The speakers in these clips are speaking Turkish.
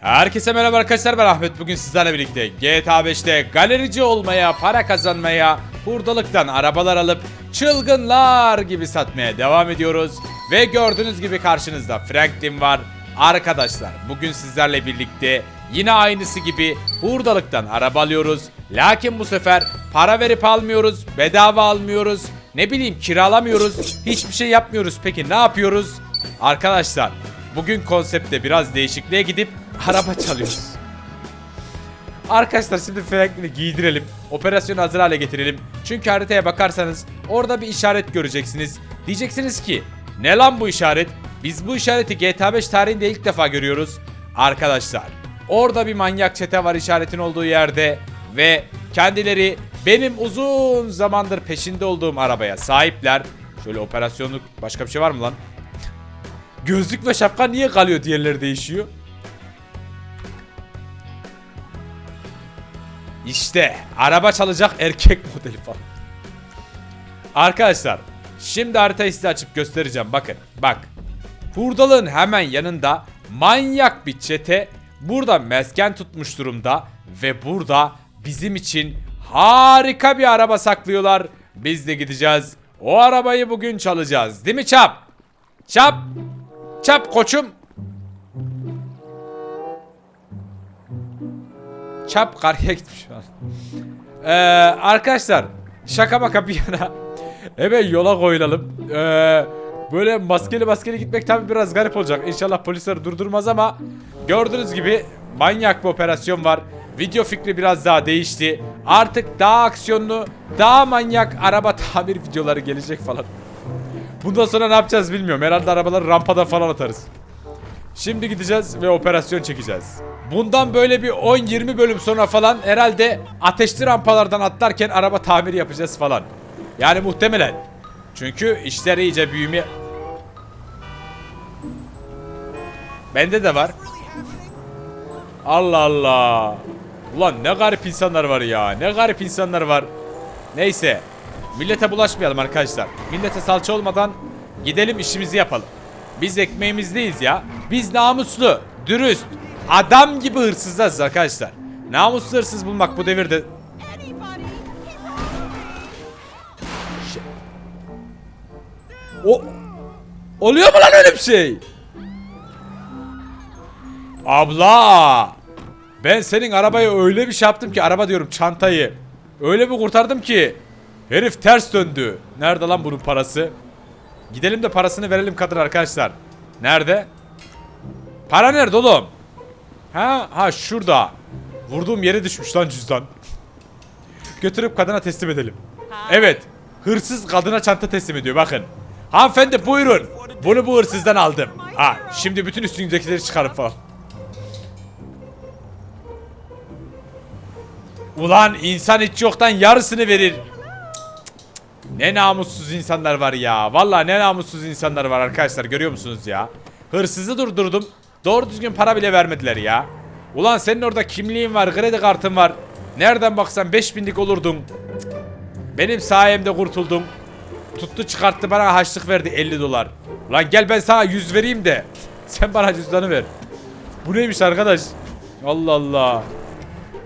Herkese merhaba arkadaşlar ben Ahmet bugün sizlerle birlikte GTA 5'te galerici olmaya, para kazanmaya, hurdalıktan arabalar alıp çılgınlar gibi satmaya devam ediyoruz. Ve gördüğünüz gibi karşınızda Franklin var. Arkadaşlar bugün sizlerle birlikte yine aynısı gibi hurdalıktan araba alıyoruz. Lakin bu sefer para verip almıyoruz, bedava almıyoruz, ne bileyim kiralamıyoruz, hiçbir şey yapmıyoruz. Peki ne yapıyoruz? Arkadaşlar bugün konsepte biraz değişikliğe gidip araba çalıyoruz. Arkadaşlar şimdi Franklin'i giydirelim. Operasyonu hazır hale getirelim. Çünkü haritaya bakarsanız orada bir işaret göreceksiniz. Diyeceksiniz ki ne lan bu işaret? Biz bu işareti GTA 5 tarihinde ilk defa görüyoruz. Arkadaşlar orada bir manyak çete var işaretin olduğu yerde ve kendileri benim uzun zamandır peşinde olduğum arabaya sahipler. Şöyle operasyonluk başka bir şey var mı lan? Gözlük ve şapka niye kalıyor diğerleri değişiyor? İşte araba çalacak erkek modeli falan. Arkadaşlar şimdi haritayı size açıp göstereceğim bakın bak. Hurdalığın hemen yanında manyak bir çete burada mesken tutmuş durumda ve burada bizim için harika bir araba saklıyorlar. Biz de gideceğiz. O arabayı bugün çalacağız. Değil mi Çap? Çap. Çap koçum. Çap karıya gitmiş şu an. Ee, arkadaşlar şaka maka bir yana hemen yola koyulalım. Ee, böyle maskeli maskeli gitmek tabi biraz garip olacak. İnşallah polisler durdurmaz ama gördüğünüz gibi manyak bir operasyon var. Video fikri biraz daha değişti. Artık daha aksiyonlu, daha manyak araba tamir videoları gelecek falan. Bundan sonra ne yapacağız bilmiyorum. Herhalde arabaları rampada falan atarız. Şimdi gideceğiz ve operasyon çekeceğiz. Bundan böyle bir 10-20 bölüm sonra falan herhalde ateşli rampalardan atlarken araba tamiri yapacağız falan. Yani muhtemelen. Çünkü işler iyice büyüme... Bende de var. Allah Allah. Ulan ne garip insanlar var ya. Ne garip insanlar var. Neyse. Millete bulaşmayalım arkadaşlar. Millete salça olmadan gidelim işimizi yapalım. Biz ekmeğimizdeyiz ya. Biz namuslu, dürüst, adam gibi hırsızlarız arkadaşlar. Namuslu hırsız bulmak bu devirde... O... Oluyor mu lan öyle bir şey? Abla! Ben senin arabayı öyle bir şey yaptım ki araba diyorum çantayı. Öyle bir kurtardım ki herif ters döndü. Nerede lan bunun parası? Gidelim de parasını verelim kadın arkadaşlar. Nerede? Para nerede oğlum? Ha ha şurada. Vurduğum yere düşmüş lan cüzdan. Götürüp kadına teslim edelim. Evet. Hırsız kadına çanta teslim ediyor bakın. Hanımefendi buyurun. Bunu bu hırsızdan aldım. Ha şimdi bütün üstündekileri çıkarın falan. Ulan insan hiç yoktan yarısını verir. Ne namussuz insanlar var ya. Vallahi ne namussuz insanlar var arkadaşlar görüyor musunuz ya? Hırsızı durdurdum. Doğru düzgün para bile vermediler ya. Ulan senin orada kimliğin var, kredi kartın var. Nereden baksan 5000'lik olurdun. Cık. Benim sayemde kurtuldum. Tuttu çıkarttı bana haçlık verdi 50 dolar. Ulan gel ben sana 100 vereyim de. Sen bana cüzdanı ver. Bu neymiş arkadaş? Allah Allah.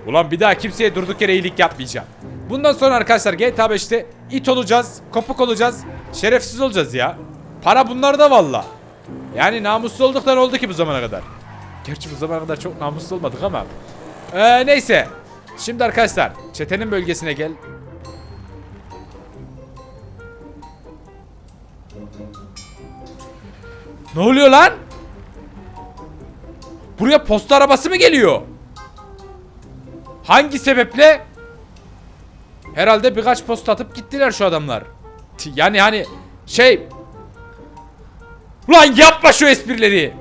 Ulan bir daha kimseye durduk yere iyilik yapmayacağım. Bundan sonra arkadaşlar GTA 5'te it olacağız, kopuk olacağız, şerefsiz olacağız ya. Para bunlarda valla. Yani namuslu olduktan oldu ki bu zamana kadar. Gerçi bu zamana kadar çok namuslu olmadık ama. Ee, neyse. Şimdi arkadaşlar çetenin bölgesine gel. Ne oluyor lan? Buraya posta arabası mı geliyor? Hangi sebeple? Herhalde birkaç post atıp gittiler şu adamlar. Yani hani şey... Ulan yapma şu esprileri.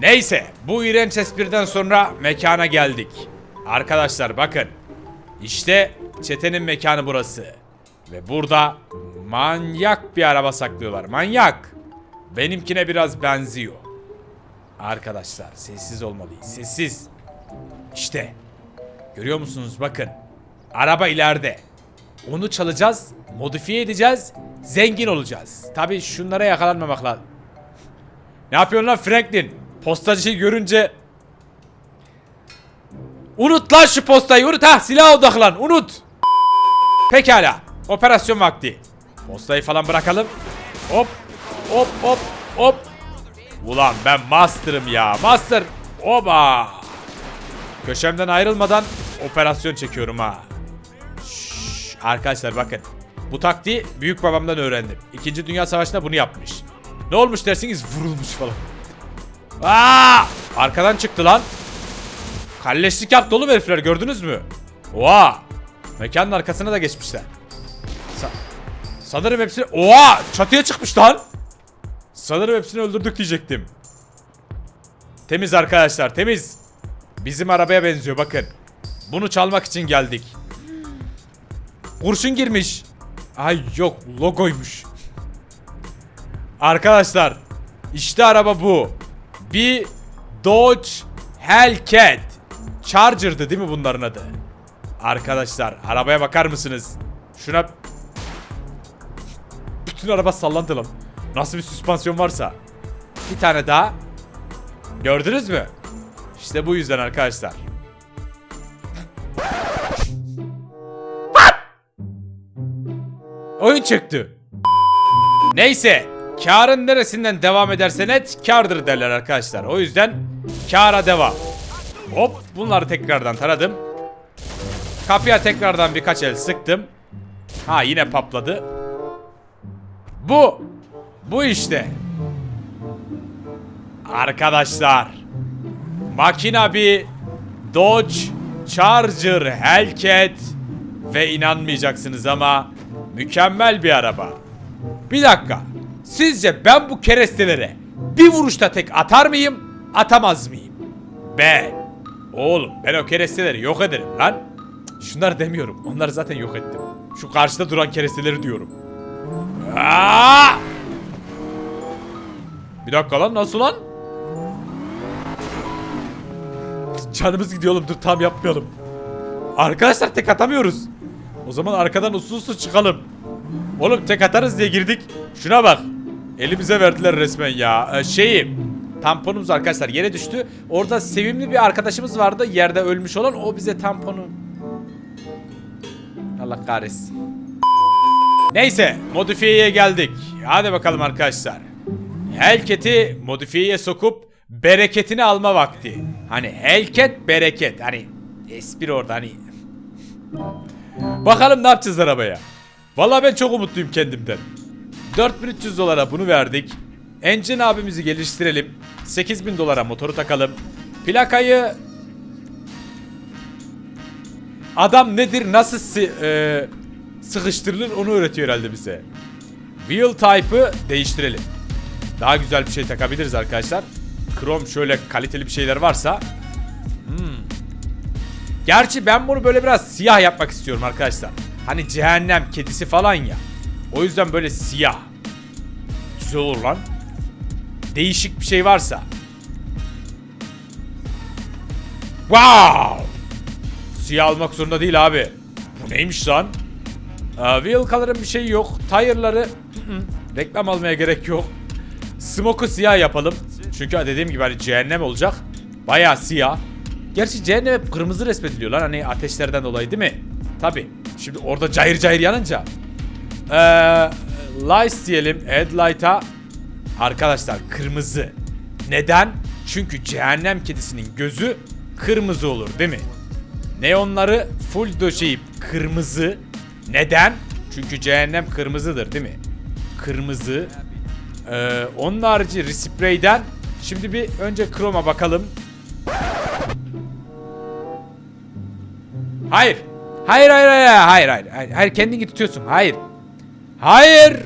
Neyse bu iğrenç espriden sonra mekana geldik. Arkadaşlar bakın. İşte çetenin mekanı burası. Ve burada manyak bir araba saklıyorlar. Manyak. Benimkine biraz benziyor. Arkadaşlar sessiz olmalıyız. Sessiz. İşte. Görüyor musunuz bakın. Araba ileride. Onu çalacağız, modifiye edeceğiz, zengin olacağız. Tabi şunlara yakalanmamak lazım. Ne yapıyorsun lan Franklin? Postacıyı görünce Unut lan şu postayı unut ha silah odaklan unut. Pekala operasyon vakti. Postayı falan bırakalım. Hop hop hop hop. Ulan ben master'ım ya master. Oba. Köşemden ayrılmadan operasyon çekiyorum ha. Arkadaşlar bakın. Bu taktiği büyük babamdan öğrendim. İkinci Dünya Savaşı'nda bunu yapmış. Ne olmuş dersiniz vurulmuş falan. Aa! Arkadan çıktı lan. Kalleşlik yaptı oğlum herifler gördünüz mü? Oha! Mekanın arkasına da geçmişler. Sa- sanırım hepsini... Oha! Çatıya çıkmış lan. Sanırım hepsini öldürdük diyecektim. Temiz arkadaşlar temiz. Bizim arabaya benziyor bakın. Bunu çalmak için geldik. Kurşun girmiş. Ay yok logoymuş. Arkadaşlar işte araba bu. Bir Dodge Hellcat. Charger'dı değil mi bunların adı? Arkadaşlar arabaya bakar mısınız? Şuna bütün araba sallandı lan. Nasıl bir süspansiyon varsa. Bir tane daha. Gördünüz mü? İşte bu yüzden arkadaşlar. Oyun çıktı. Neyse. Karın neresinden devam edersen et kardır derler arkadaşlar. O yüzden kara devam. Hop bunları tekrardan taradım. Kapıya tekrardan birkaç el sıktım. Ha yine papladı. Bu. Bu işte. Arkadaşlar. Makina bir Dodge Charger Hellcat ve inanmayacaksınız ama mükemmel bir araba. Bir dakika. Sizce ben bu kerestelere bir vuruşta tek atar mıyım, atamaz mıyım? Ben. Oğlum ben o keresteleri yok ederim lan. Cık, Şunları demiyorum. Onları zaten yok ettim. Şu karşıda duran keresteleri diyorum. Aa! Bir dakika lan nasıl lan? Canımız gidiyor oğlum dur tam yapmayalım. Arkadaşlar tek atamıyoruz. O zaman arkadan usul usul çıkalım. Oğlum tek atarız diye girdik. Şuna bak. Elimize verdiler resmen ya. Ee, şeyi. Tamponumuz arkadaşlar yere düştü. Orada sevimli bir arkadaşımız vardı. Yerde ölmüş olan. O bize tamponu... Allah kahretsin. Neyse modifiyeye geldik. Hadi bakalım arkadaşlar. Hellcat'i modifiyeye sokup bereketini alma vakti. Hani Hellcat bereket. Hani espri orada hani. Bakalım ne yapacağız arabaya. Vallahi ben çok umutluyum kendimden. 4300 dolara bunu verdik. Engine abimizi geliştirelim. 8000 dolara motoru takalım. Plakayı Adam nedir, nasıl si- e, sıkıştırılır onu öğretiyor herhalde bize. Wheel type'ı değiştirelim. Daha güzel bir şey takabiliriz arkadaşlar. Krom şöyle kaliteli bir şeyler varsa. Gerçi ben bunu böyle biraz siyah yapmak istiyorum arkadaşlar. Hani cehennem kedisi falan ya. O yüzden böyle siyah. Güzel olur lan. Değişik bir şey varsa. Wow! Siyah almak zorunda değil abi. Bu neymiş lan? Ee, wheel color'ın bir şeyi yok. Tire'ları reklam almaya gerek yok. Smoke'u siyah yapalım. Çünkü dediğim gibi hani cehennem olacak. Bayağı siyah. Gerçi cehennem hep kırmızı resmediliyor lan hani ateşlerden dolayı değil mi? Tabi. Şimdi orada cayır cayır yanınca. Ee, lights diyelim. Add light'a. Arkadaşlar kırmızı. Neden? Çünkü cehennem kedisinin gözü kırmızı olur değil mi? Neonları full döşeyip kırmızı. Neden? Çünkü cehennem kırmızıdır değil mi? Kırmızı. Ee, onun harici respray'den şimdi bir önce kroma bakalım. Hayır. Hayır hayır hayır hayır hayır. Hayır, hayır kendini tutuyorsun. Hayır. Hayır.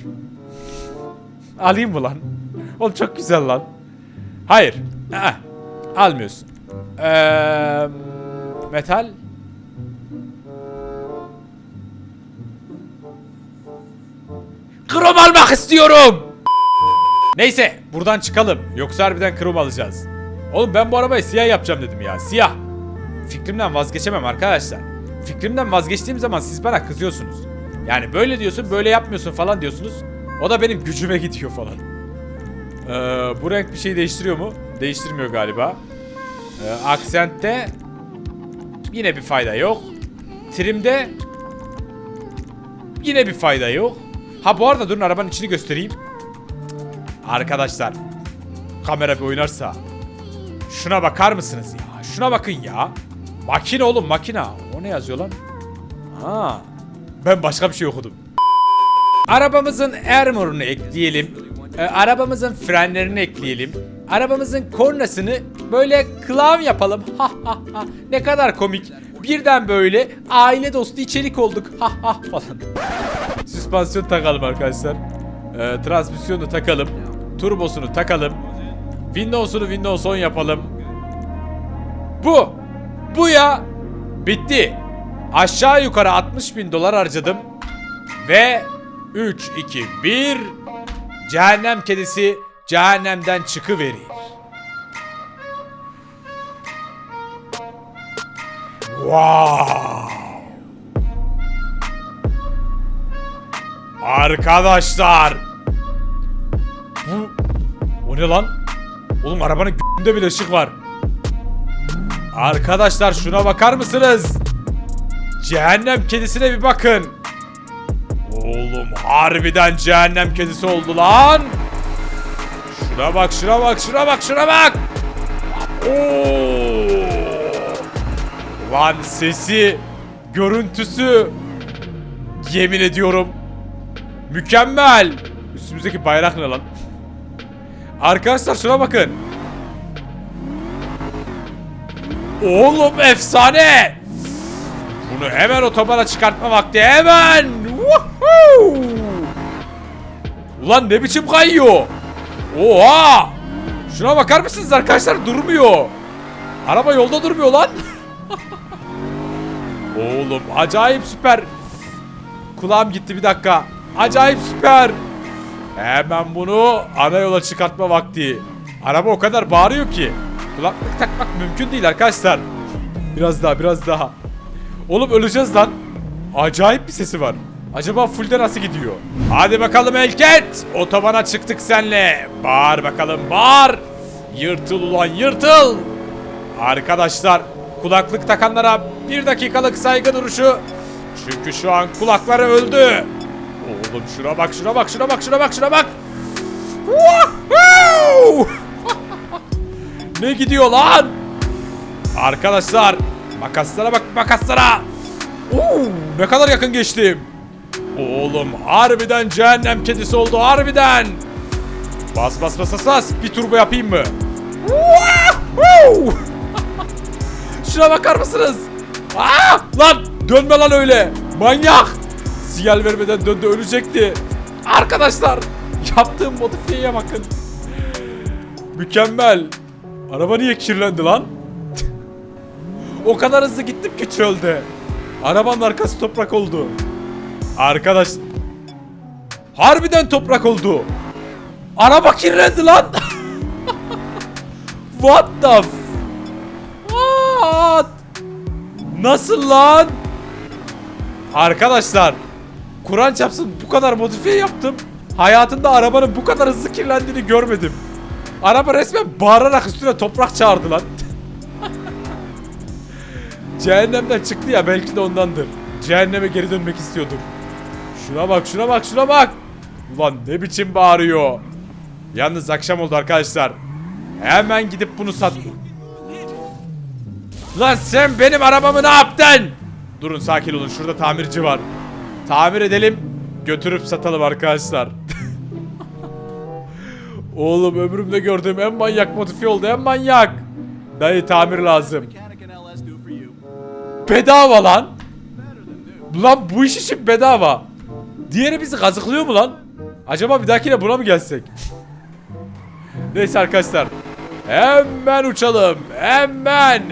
Alayım mı lan? Oğlum çok güzel lan. Hayır. Aa, almıyorsun. Eee metal. Krom almak istiyorum. Neyse buradan çıkalım. Yoksa harbiden krom alacağız. Oğlum ben bu arabayı siyah yapacağım dedim ya. Siyah. Fikrimden vazgeçemem arkadaşlar. Fikrimden vazgeçtiğim zaman siz bana kızıyorsunuz. Yani böyle diyorsun böyle yapmıyorsun falan diyorsunuz. O da benim gücüme gidiyor falan. Ee, bu renk bir şey değiştiriyor mu? Değiştirmiyor galiba. Ee, aksentte Yine bir fayda yok. Trimde yine bir fayda yok. Ha bu arada durun arabanın içini göstereyim. Arkadaşlar kamera bir oynarsa şuna bakar mısınız ya? Şuna bakın ya. Makine oğlum makine. Ne yazıyor lan? Ha. Ben başka bir şey okudum. Arabamızın armor'unu ekleyelim. Ee, arabamızın frenlerini ekleyelim. Arabamızın kornasını böyle clown yapalım. Ha ha ha. Ne kadar komik. Birden böyle aile dostu içerik olduk. Ha ha falan. Süspansiyon takalım arkadaşlar. Ee, transmisyonu takalım. Turbosunu takalım. Windows'unu Windows 10 yapalım. Bu. Bu ya. Bitti. Aşağı yukarı 60 bin dolar harcadım. Ve 3, 2, 1 Cehennem kedisi cehennemden çıkıverir. Wow. Arkadaşlar. Bu o ne lan? Oğlum arabanın g***ünde bile ışık var. Arkadaşlar şuna bakar mısınız? Cehennem kedisine bir bakın. Oğlum harbiden cehennem kedisi oldu lan. Şuna bak şuna bak şuna bak şuna bak. Oo. Lan sesi, görüntüsü yemin ediyorum mükemmel. Üstümüzdeki bayrak ne lan? Arkadaşlar şuna bakın. Oğlum efsane. Bunu hemen otobana çıkartma vakti hemen. Woohoo! Ulan ne biçim kayıyor? Oha! Şuna bakar mısınız arkadaşlar durmuyor. Araba yolda durmuyor lan. Oğlum acayip süper. Kulağım gitti bir dakika. Acayip süper. Hemen bunu ana yola çıkartma vakti. Araba o kadar bağırıyor ki. Kulaklık takmak mümkün değil arkadaşlar. Biraz daha biraz daha. Oğlum öleceğiz lan. Acayip bir sesi var. Acaba fullde nasıl gidiyor? Hadi bakalım Elket. Otobana çıktık senle. Bağır bakalım bağır. Yırtıl ulan yırtıl. Arkadaşlar kulaklık takanlara bir dakikalık saygı duruşu. Çünkü şu an kulakları öldü. Oğlum şuna bak şuna bak şuna bak şuna bak şuna bak. Woohoo! Ne gidiyor lan? Arkadaşlar makaslara bak makaslara. Oo, ne kadar yakın geçtim. Oğlum harbiden cehennem kedisi oldu harbiden. Bas bas bas bas bas. Bir turbo yapayım mı? Şuna bakar mısınız? Aa, lan dönme lan öyle. Manyak. Sinyal vermeden döndü ölecekti. Arkadaşlar yaptığım modifiyeye bakın. Mükemmel. Araba niye kirlendi lan? o kadar hızlı gittim ki çölde. Arabanın arkası toprak oldu. Arkadaş... Harbiden toprak oldu. Araba kirlendi lan. What the f- What? Nasıl lan? Arkadaşlar Kur'an çapsın bu kadar modifiye yaptım. Hayatımda arabanın bu kadar hızlı kirlendiğini görmedim. Araba resmen bağırarak üstüne toprak çağırdı lan. Cehennemden çıktı ya belki de ondandır. Cehenneme geri dönmek istiyordur. Şuna bak şuna bak şuna bak. Ulan ne biçim bağırıyor. Yalnız akşam oldu arkadaşlar. Hemen gidip bunu sat. Lan sen benim arabamı ne yaptın? Durun sakin olun şurada tamirci var. Tamir edelim. Götürüp satalım arkadaşlar. Oğlum ömrümde gördüğüm en manyak modifiye oldu en manyak. Dayı tamir lazım. Bedava lan. Lan bu iş için bedava. Diğeri bizi kazıklıyor mu lan? Acaba bir dahakine buna mı gelsek? Neyse arkadaşlar. Hemen uçalım. Hemen.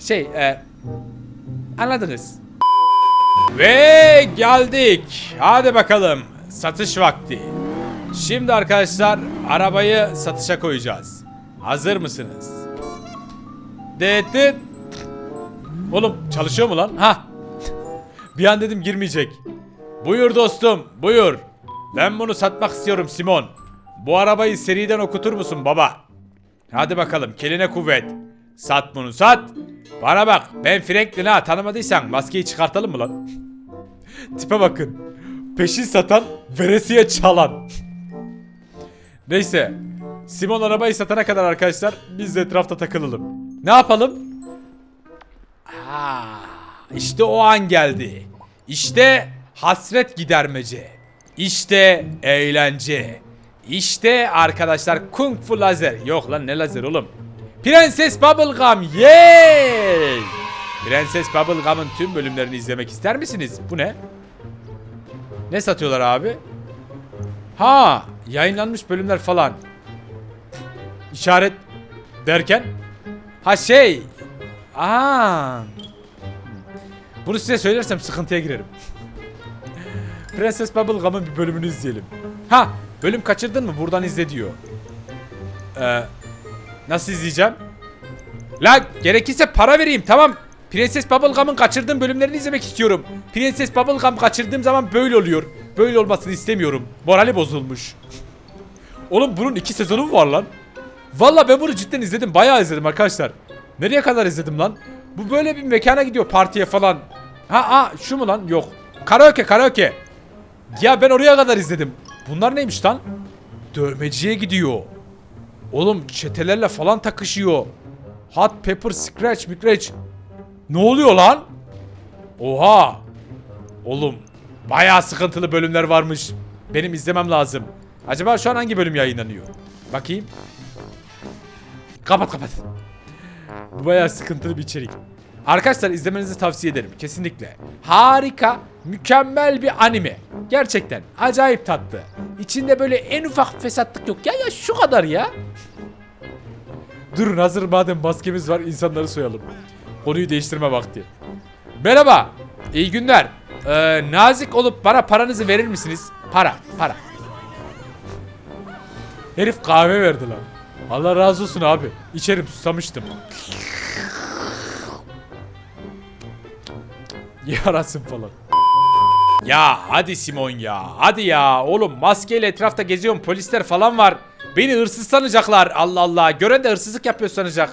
Şey, e, anladınız. Ve geldik. Hadi bakalım. Satış vakti. Şimdi arkadaşlar arabayı satışa koyacağız. Hazır mısınız? Dıt. Oğlum çalışıyor mu lan? Ha. Bir an dedim girmeyecek. Buyur dostum, buyur. Ben bunu satmak istiyorum Simon. Bu arabayı seriden okutur musun baba? Hadi bakalım, keline kuvvet. Sat bunu sat. Bana bak ben Franklin ha tanımadıysan maskeyi çıkartalım mı lan? Tipe bakın. Peşin satan, veresiye çalan. Neyse. Simon arabayı satana kadar arkadaşlar biz de etrafta takılalım. Ne yapalım? Aa, işte o an geldi. İşte hasret gidermece. İşte eğlence. İşte arkadaşlar Kung Fu lazer. Yok lan ne lazer oğlum. Prenses Bubblegum. Yay! Prenses Bubblegum'ın tüm bölümlerini izlemek ister misiniz? Bu ne? Ne satıyorlar abi? Ha, yayınlanmış bölümler falan. İşaret derken? Ha şey. Aa. Bunu size söylersem sıkıntıya girerim. Prenses Bubblegum'ın bir bölümünü izleyelim. Ha, bölüm kaçırdın mı? Buradan izle diyor. Ee, nasıl izleyeceğim? La gerekirse para vereyim tamam. Prenses Bubblegum'ın kaçırdığım bölümlerini izlemek istiyorum. Prenses Bubblegum kaçırdığım zaman böyle oluyor. Böyle olmasını istemiyorum. Morali bozulmuş. Oğlum bunun iki sezonu mu var lan? Valla ben bunu cidden izledim. Bayağı izledim arkadaşlar. Nereye kadar izledim lan? Bu böyle bir mekana gidiyor partiye falan. Ha ha şu mu lan? Yok. Karaoke karaoke. Ya ben oraya kadar izledim. Bunlar neymiş lan? Dövmeciye gidiyor. Oğlum çetelerle falan takışıyor. Hot pepper scratch scratch. Ne oluyor lan? Oha. Oğlum bayağı sıkıntılı bölümler varmış. Benim izlemem lazım. Acaba şu an hangi bölüm yayınlanıyor? Bakayım. Kapat kapat. Bu bayağı sıkıntılı bir içerik. Arkadaşlar izlemenizi tavsiye ederim. Kesinlikle. Harika, mükemmel bir anime. Gerçekten acayip tatlı. İçinde böyle en ufak fesatlık yok. Ya ya şu kadar ya. Durun hazır madem maskemiz var insanları soyalım. Konuyu değiştirme vakti. Merhaba. İyi günler. Ee, nazik olup bana paranızı verir misiniz? Para, para. Herif kahve verdi lan. Allah razı olsun abi. İçerim susamıştım. Yarasın falan. Ya hadi Simon ya. Hadi ya. Oğlum maskeyle etrafta geziyorum. Polisler falan var. Beni hırsız sanacaklar. Allah Allah. Gören de hırsızlık yapıyor sanacak.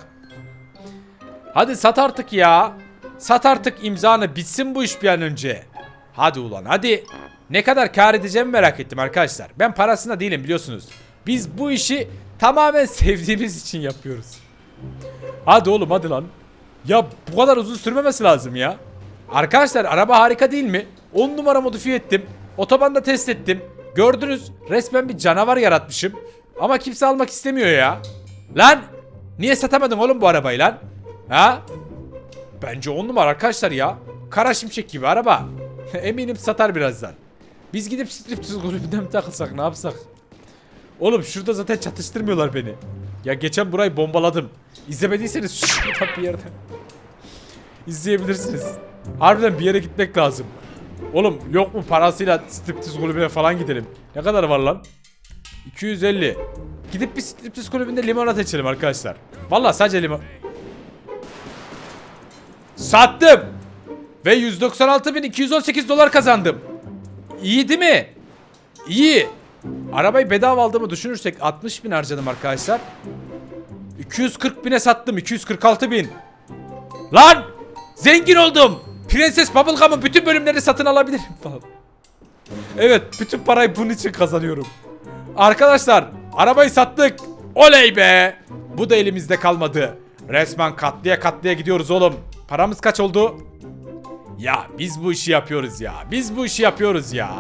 Hadi sat artık ya. Sat artık imzanı. Bitsin bu iş bir an önce. Hadi ulan hadi. Ne kadar kar edeceğimi merak ettim arkadaşlar. Ben parasında değilim biliyorsunuz. Biz bu işi tamamen sevdiğimiz için yapıyoruz. Hadi oğlum hadi lan. Ya bu kadar uzun sürmemesi lazım ya. Arkadaşlar araba harika değil mi? 10 numara modifiye ettim. Otobanda test ettim. Gördünüz resmen bir canavar yaratmışım. Ama kimse almak istemiyor ya. Lan niye satamadın oğlum bu arabayı lan? Ha? Bence 10 numara arkadaşlar ya. Kara şimşek gibi araba. Eminim satar birazdan. Biz gidip striptiz kulübünden mi takılsak ne yapsak? Oğlum şurada zaten çatıştırmıyorlar beni. Ya geçen burayı bombaladım. İzlemediyseniz şurada bir yerde. İzleyebilirsiniz. Harbiden bir yere gitmek lazım. Oğlum yok mu parasıyla striptiz kulübüne falan gidelim. Ne kadar var lan? 250. Gidip bir striptiz kulübünde limonata içelim arkadaşlar. Vallahi sadece limon... Sattım. Ve 196.218 dolar kazandım. İyi değil mi? İyi. Arabayı bedava aldığımı düşünürsek 60 bin harcadım arkadaşlar. 240 bine sattım. 246 bin. Lan! Zengin oldum. Prenses Bubblegum'un bütün bölümlerini satın alabilirim falan. Evet, bütün parayı bunun için kazanıyorum. Arkadaşlar, arabayı sattık. Oley be! Bu da elimizde kalmadı. Resmen katlıya katlıya gidiyoruz oğlum. Paramız kaç oldu? Ya biz bu işi yapıyoruz ya. Biz bu işi yapıyoruz ya.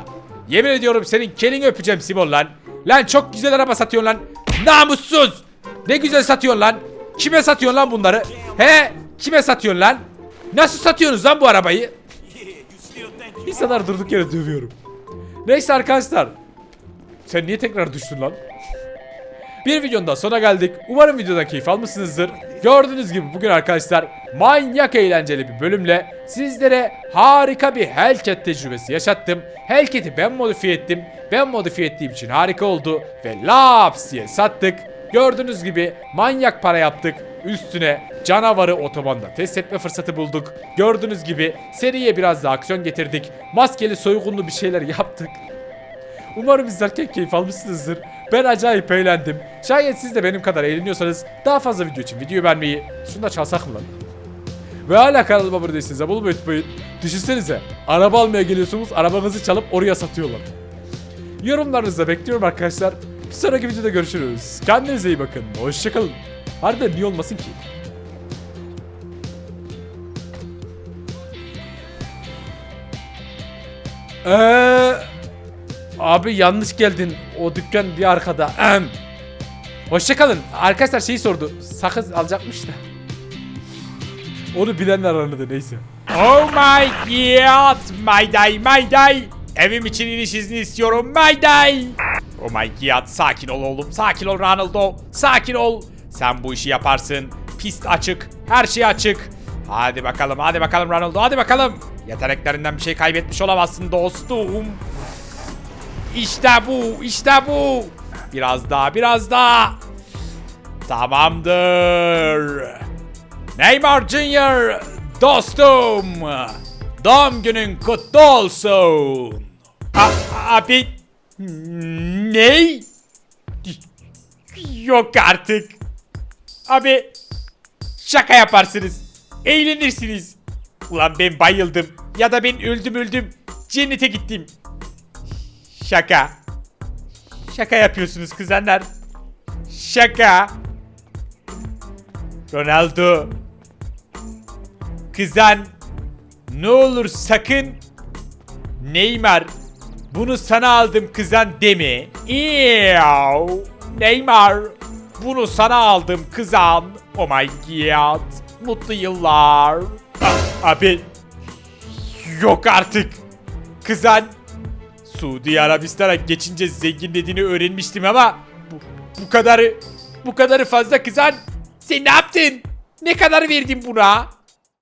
Yemin ediyorum senin kelini öpeceğim Simon lan. Lan çok güzel araba satıyorsun lan. Namussuz. Ne güzel satıyorsun lan. Kime satıyorsun lan bunları? He? Kime satıyorsun lan? Nasıl satıyorsunuz lan bu arabayı? İnsanlar durduk yere dövüyorum. Neyse arkadaşlar. Sen niye tekrar düştün lan? Bir videonun daha sona geldik. Umarım videodan keyif almışsınızdır. Gördüğünüz gibi bugün arkadaşlar manyak eğlenceli bir bölümle sizlere harika bir Hellcat tecrübesi yaşattım. Hellcat'i ben modifiye ettim. Ben modifiye ettiğim için harika oldu ve laps diye sattık. Gördüğünüz gibi manyak para yaptık. Üstüne canavarı otobanda test etme fırsatı bulduk. Gördüğünüz gibi seriye biraz da aksiyon getirdik. Maskeli soygunlu bir şeyler yaptık. Umarım izlerken keyif almışsınızdır. Ben acayip eğlendim. Şayet siz de benim kadar eğleniyorsanız daha fazla video için videoyu beğenmeyi, şunu da çalsak mı lan? Ve hala kanalıma abone değilsiniz. Abone olmayı unutmayın. Düşünsenize. Araba almaya geliyorsunuz. Arabanızı çalıp oraya satıyorlar. Yorumlarınızı da bekliyorum arkadaşlar. Bir sonraki videoda görüşürüz. Kendinize iyi bakın. Hoşçakalın. Harbiden niye olmasın ki? Eee... Abi yanlış geldin. O dükkan bir arkada. Em. Hoşçakalın. Arkadaşlar şeyi sordu. Sakız alacakmış da. Onu bilenler anladı neyse. Oh my god. Mayday mayday. Evim için iniş izni istiyorum. Mayday. Oh my god. Sakin ol oğlum. Sakin ol Ronaldo. Sakin ol. Sen bu işi yaparsın. Pist açık. Her şey açık. Hadi bakalım. Hadi bakalım Ronaldo. Hadi bakalım. Yeteneklerinden bir şey kaybetmiş olamazsın dostum. İşte bu, işte bu. Biraz daha, biraz daha. Tamamdır. Neymar Junior, dostum. Doğum günün kutlu olsun. A- abi, ne? Yok artık. Abi, şaka yaparsınız. Eğlenirsiniz. Ulan ben bayıldım. Ya da ben öldüm öldüm. Cennete gittim. Şaka. Şaka yapıyorsunuz kızanlar. Şaka. Ronaldo. Kızan. Ne olur sakın. Neymar. Bunu sana aldım kızan deme. Ew. Neymar. Bunu sana aldım kızan. Oh my god. Mutlu yıllar. A- abi. Yok artık. Kızan. Suudi Arabistan'a geçince zenginlediğini öğrenmiştim ama bu, bu kadarı bu kadarı fazla kızan. Sen ne yaptın? Ne kadar verdin buna?